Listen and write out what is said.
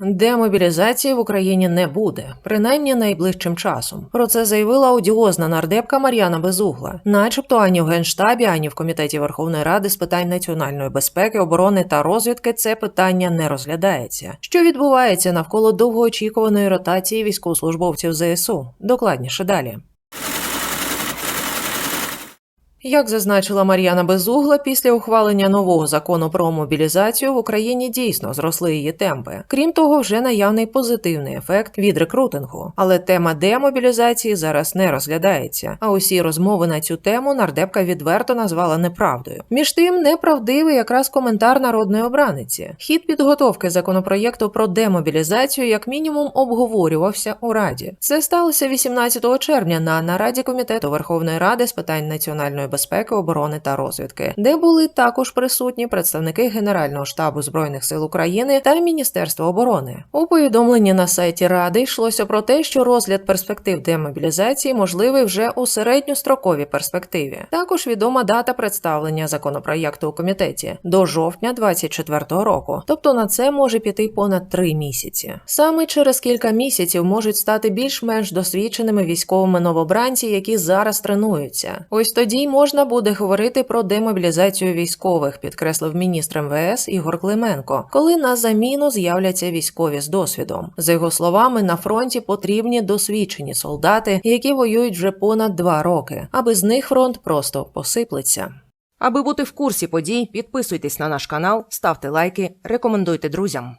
Демобілізації в Україні не буде, принаймні найближчим часом. Про це заявила одіозна нардепка Мар'яна Безугла. Начебто ані в генштабі, ані в комітеті Верховної Ради з питань національної безпеки, оборони та розвідки це питання не розглядається. Що відбувається навколо довгоочікуваної ротації військовослужбовців ЗСУ? Докладніше далі. Як зазначила Мар'яна Безугла, після ухвалення нового закону про мобілізацію в Україні дійсно зросли її темпи. Крім того, вже наявний позитивний ефект від рекрутингу. Але тема демобілізації зараз не розглядається. А усі розмови на цю тему нардепка відверто назвала неправдою. Між тим, неправдивий якраз коментар народної обраниці. Хід підготовки законопроєкту про демобілізацію як мінімум обговорювався у раді. Це сталося 18 червня на нараді комітету Верховної Ради з питань національної безпеки, оборони та розвідки, де були також присутні представники Генерального штабу збройних сил України та Міністерства оборони. У повідомленні на сайті Ради йшлося про те, що розгляд перспектив демобілізації можливий вже у середньостроковій перспективі. Також відома дата представлення законопроєкту у комітеті до жовтня 2024 року. Тобто на це може піти понад три місяці. Саме через кілька місяців можуть стати більш-менш досвідченими військовими новобранці, які зараз тренуються. Ось тоді можна буде говорити про демобілізацію військових, підкреслив міністр МВС Ігор Клименко, коли на заміну з'являться військові з досвідом. За його словами, на фронті потрібні досвідчені солдати, які воюють вже понад два роки, а без них фронт просто посиплеться. Аби бути в курсі подій, підписуйтесь на наш канал, ставте лайки, рекомендуйте друзям.